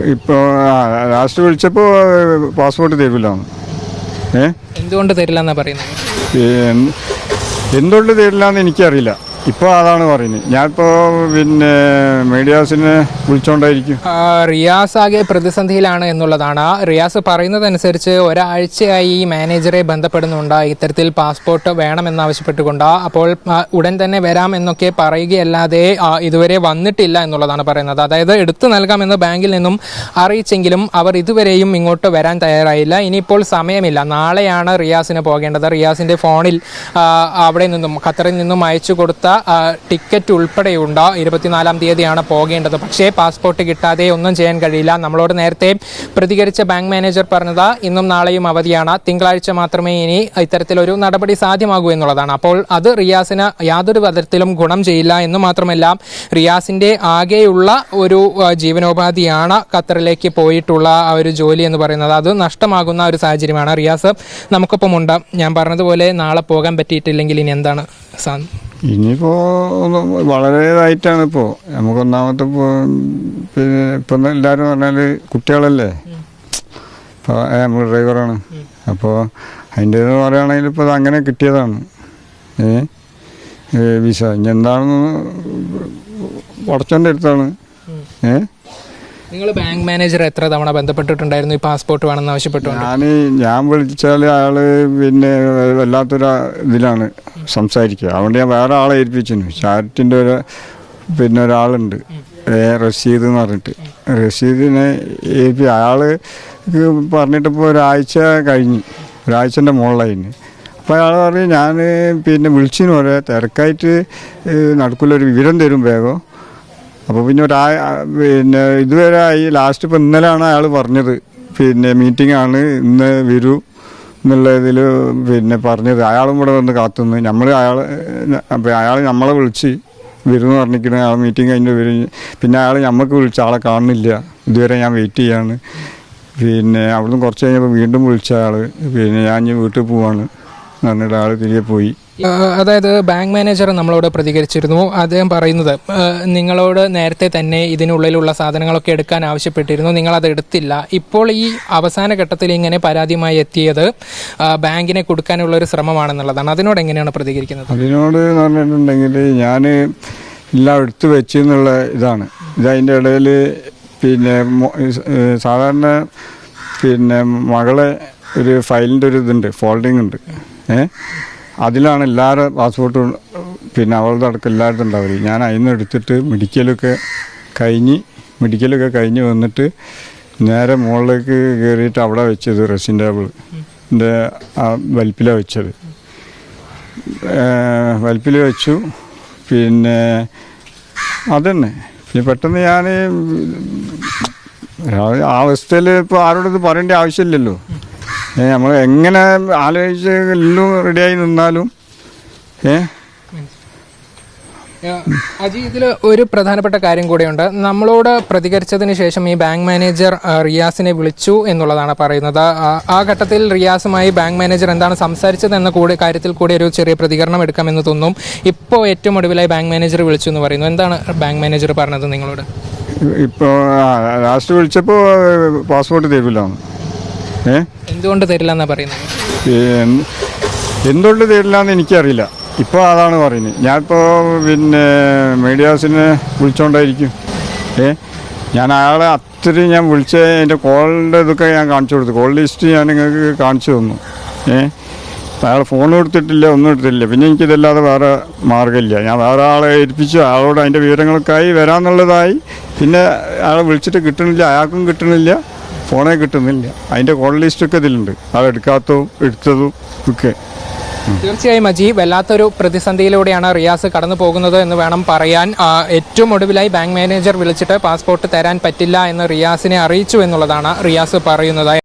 ഇപ്പോൾ ലാസ്റ്റ് വിളിച്ചപ്പോൾ പാസ്പോർട്ട് തരില്ല. ഏ? എന്തുകൊണ്ട് തരില്ല എന്നാ പറയുന്നത് എന്തുകൊണ്ട് തരില്ല എന്ന് എനിക്കറിയില്ല. ഇപ്പോൾ അതാണ് പറയുന്നത് ഞാനിപ്പോൾ പിന്നെ മീഡിയാസിനെ വിളിച്ചോണ്ടായിരിക്കും. റിയാസ് ആകെ പ്രതിസന്ധിയിലാണ് എന്നുള്ളതാണ്. റിയാസ് പറയുന്നതനുസരിച്ച് ഒരാഴ്ചയായി ഈ മാനേജറെ ബന്ധപ്പെടുന്നുണ്ട്. ഇത്തരത്തിൽ പാസ്പോർട്ട് വേണമെന്നാവശ്യപ്പെട്ടുകൊണ്ട്. അപ്പോൾ ഉടൻ തന്നെ വരാം എന്നൊക്കെ പറയുകയല്ലാതെ ഇതുവരെ വന്നിട്ടില്ല എന്നുള്ളതാണ് പറയുന്നത്. അതായത് എടുത്തു നൽകാമെന്ന് ബാങ്കിൽ നിന്നും അറിയിച്ചെങ്കിലും അവർ ഇതുവരെയും ഇങ്ങോട്ട് വരാൻ തയ്യാറായില്ല. ഇനിയിപ്പോൾ സമയമില്ല. നാളെയാണ് റിയാസിന് പോകേണ്ടത്. റിയാസിന്റെ ഫോണിൽ അവിടെ നിന്നും ഖത്തറിൽ നിന്നും അയച്ചു കൊടുത്ത ടിക്കറ്റ് ഉൾപ്പെടെയുണ്ട് ഇരുപത്തിനാലാം തീയതിയാണ് പോകേണ്ടത്. പക്ഷേ പാസ്പോർട്ട് കിട്ടാതെ ഒന്നും ചെയ്യാൻ കഴിയില്ല. നമ്മളോട് നേരത്തെ പ്രതികരിച്ച ബാങ്ക് മാനേജർ പറഞ്ഞത് ഇന്നും നാളെയും അവധിയാണ്. തിങ്കളാഴ്ച മാത്രമേ ഇനി ഇത്തരത്തിലൊരു നടപടി സാധ്യമാകൂ എന്നുള്ളതാണ്. അപ്പോൾ അത് റിയാസിന് യാതൊരു വിധത്തിലും ഗുണം ചെയ്യില്ല എന്ന് മാത്രമല്ല റിയാസിന്റെ ആകെയുള്ള ഒരു ജീവനോപാധിയാണ് ഖത്തറിലേക്ക് പോയിട്ടുള്ള ആ ഒരു ജോലി എന്ന് പറയുന്നത്. അത് നഷ്ടമാകുന്ന ഒരു സാഹചര്യമാണ്. റിയാസ് നമുക്കൊപ്പം ഉണ്ട് ഞാൻ പറഞ്ഞതുപോലെ നാളെ പോകാൻ പറ്റിയിട്ടില്ലെങ്കിൽ ഇനി എന്താണ് സാ ഇനിയിപ്പോൾ വളരെ ഇപ്പോൾ നമുക്ക് ഒന്നാമത്തെ പിന്നെ ഇപ്പം എല്ലാവരും പറഞ്ഞാൽ കുട്ടികളല്ലേ ഇപ്പോൾ നമ്മൾ ഡ്രൈവറാണ് അപ്പോൾ അതിന്റെ പറയുകയാണെങ്കിൽ ഇപ്പോൾ അങ്ങനെ കിട്ടിയതാണ് ഏ വിസ ഇനി എന്താണെന്ന് വടച്ചോണ്ടെടുത്താണ് അടുത്താണ് ഏ നിങ്ങൾ ബാങ്ക് മാനേജർ എത്ര തവണ ബന്ധപ്പെട്ടിട്ടുണ്ടായിരുന്നു? ഈ പാസ്പോർട്ട് വേണമെന്ന് ആവശ്യപ്പെട്ടുകൊണ്ട്. ഞാൻ ഞാൻ വിളിച്ചാൽ അയാൾ പിന്നെ വല്ലാത്തൊരു ഇതിലാണ് സംസാരിക്കുക. അതുകൊണ്ട് ഞാൻ വേറെ ആളെ ഏൽപ്പിച്ചിരുന്നു. ചാരിറ്റിന്റെ ഒരു പിന്നെ ഒരാളുണ്ട്. റഷീദ് എന്ന് പറഞ്ഞിട്ട്. റഷീദിനെ ഏൽപ്പി അയാൾ പറഞ്ഞിട്ടിപ്പോൾ ഒരാഴ്ച കഴിഞ്ഞ്. ഒരാഴ്ചന്റെ മുകളിലായിന്. അപ്പോൾ അയാൾ പറഞ്ഞ് ഞാൻ പിന്നെ വിളിച്ചിന് പോലെ തിരക്കായിട്ട് നടക്കില്ല ഒരു വിവരം തരും വേഗം. അപ്പോൾ പിന്നെ ഒരാ പിന്നെ ഇതുവരെ ആയി ലാസ്റ്റ് ഇപ്പോൾ ഇന്നലെയാണ് അയാൾ പറഞ്ഞത്. പിന്നെ മീറ്റിംഗ് ആണ് ഇന്ന് വരൂ എന്നുള്ള ഇതിൽ പിന്നെ പറഞ്ഞത്. അയാളും കൂടെ വന്ന് കാത്തുനിന്ന്. നമ്മൾ അയാൾ അപ്പോൾ അയാൾ നമ്മളെ വിളിച്ച് വരുമെന്ന് പറഞ്ഞിരിക്കണ. അയാൾ മീറ്റിംഗ് കഴിഞ്ഞ് വരും. പിന്നെ അയാൾ നമുക്ക് വിളിച്ച ആളെ കാണുന്നില്ല. ഇതുവരെ ഞാൻ വെയിറ്റ് ചെയ്യാണ്. പിന്നെ അവിടുന്ന് കുറച്ച് കഴിഞ്ഞപ്പോൾ വീണ്ടും വിളിച്ച ആൾ പിന്നെ ഞാൻ വീട്ടിൽ പോവാണ്. എന്ന് പറഞ്ഞിട്ട് ആൾ തിരികെ പോയി. അതായത് ബാങ്ക് മാനേജർ നമ്മളോട് പ്രതികരിച്ചിരുന്നു. അദ്ദേഹം പറയുന്നത് നിങ്ങളോട് നേരത്തെ തന്നെ ഇതിനുള്ളിലുള്ള സാധനങ്ങളൊക്കെ എടുക്കാൻ ആവശ്യപ്പെട്ടിരുന്നു. നിങ്ങൾ അത് എടുത്തില്ല. ഇപ്പോൾ ഈ അവസാന ഘട്ടത്തിൽ ഇങ്ങനെ പരാതിയുമായി എത്തിയത് ബാങ്കിനെ കൊടുക്കാനുള്ള ഒരു ശ്രമമാണെന്നുള്ളതാണ്. അതിനോട് എങ്ങനെയാണ് പ്രതികരിക്കുന്നത്? അതിനോട് എന്ന് പറഞ്ഞിട്ടുണ്ടെങ്കിൽ ഞാൻ എല്ലാം എടുത്തു വെച്ചു എന്നുള്ള ഇതാണ്. ഇതതിന്റെ ഇടയിൽ പിന്നെ സാധാരണ പിന്നെ മകളെ ഒരു ഫയലിന്റെ ഒരു ഇതുണ്ട് ഫോൾഡിംഗ് ഉണ്ട്. അതിലാണ് എല്ലാവരും പാസ്പോർട്ടും പിന്നെ അവളുടെ അടക്കം എല്ലായിടത്തും ഉണ്ടാവില്ല ഞാൻ അതിന്ന് എടുത്തിട്ട് മെഡിക്കലൊക്കെ കഴിഞ്ഞ് മെഡിക്കലൊക്കെ കഴിഞ്ഞ് വന്നിട്ട് നേരെ മുകളിലേക്ക് കയറിയിട്ട് അവിടെ വെച്ചത് റെസിൻ ടേബിളിന്റെ ആ വലിപ്പിലാണ് വെച്ചത്. വലിപ്പിൽ വെച്ചു. പിന്നെ അതന്നെ. പിന്നെ പെട്ടെന്ന് ഞാൻ ആ അവസ്ഥയിൽ ഇപ്പോൾ ആരോടൊന്നും പറയേണ്ട ആവശ്യമില്ലല്ലോ. നമ്മൾ എങ്ങനെ ആലോചിച്ച് എല്ലാം റെഡിയായി നിന്നാലും ഏ? അജി ഇതിൽ ഒരു പ്രധാനപ്പെട്ട കാര്യം കൂടെയുണ്ട്. നമ്മളോട് പ്രതികരിച്ചതിന് ശേഷം ഈ ബാങ്ക് മാനേജർ റിയാസിനെ വിളിച്ചു എന്നുള്ളതാണ് പറയുന്നത്. ആ, ഘട്ടത്തിൽ റിയാസുമായി ബാങ്ക് മാനേജർ എന്താണ് സംസാരിച്ചത് എന്ന കൂടി കാര്യത്തിൽ കൂടി ഒരു ചെറിയ പ്രതികരണം എടുക്കാമെന്ന് തോന്നും. ഇപ്പോൾ ഏറ്റവും ഒടുവിലായി ബാങ്ക് മാനേജർ വിളിച്ചു എന്ന് പറയുന്നു. എന്താണ് ബാങ്ക് മാനേജർ പറഞ്ഞത് നിങ്ങളോട്? ഇപ്പോൾ ലാസ്റ്റ് വിളിച്ചപ്പോൾ പാസ്പോർട്ട് തരില്ലാന്ന് എന്തുകൊണ്ട് തരില്ല എന്നാ പറയുന്നത് എന്തുകൊണ്ട് എന്തുകൊണ്ട് തരില്ലാന്ന് എനിക്കറിയില്ല. ഇപ്പോൾ അതാണ് പറയുന്നത്. ഞാനിപ്പോൾ പിന്നെ മീഡിയാസിനെ വിളിച്ചോണ്ടായിരിക്കും. ഏ? ഞാൻ അയാളെ അത്രയും ഞാൻ വിളിച്ച എന്റെ കോളിന്റെ ഇതൊക്കെ ഞാൻ കാണിച്ചു കൊടുത്തു. കോൾ ലിസ്റ്റ് ഞാൻ നിങ്ങൾക്ക് കാണിച്ചു തന്നു. ഏ? അയാൾ ഫോൺ എടുത്തിട്ടില്ല ഒന്നും എടുത്തിട്ടില്ല. പിന്നെ എനിക്കിതല്ലാതെ വേറെ മാർഗമില്ല. ഞാൻ വേറെ ആളെ ഏൽപ്പിച്ചു. അയാളോട് അതിന്റെ വിവരങ്ങൾക്കായി വരാമെന്നുള്ളതായി പിന്നെ അയാളെ വിളിച്ചിട്ട് കിട്ടണില്ല അയാൾക്കും കിട്ടണില്ല. ഫോണേ കിട്ടുന്നില്ല. അതിന്റെ കോൾ ലിസ്റ്റൊക്കെ ഇതിലുണ്ട്. അത് എടുക്കാത്തതും എടുത്തതും ഒക്കെ. തീർച്ചയായും അജി വല്ലാത്തൊരു പ്രതിസന്ധിയിലൂടെയാണ് റിയാസ് കടന്നു പോകുന്നത് എന്ന് വേണം പറയാൻ. ഏറ്റവും ഒടുവിലായി ബാങ്ക് മാനേജർ വിളിച്ചിട്ട് പാസ്പോർട്ട് തരാൻ പറ്റില്ല എന്ന് റിയാസിനെ അറിയിച്ചു എന്നുള്ളതാണ് റിയാസ് പറയുന്നത്.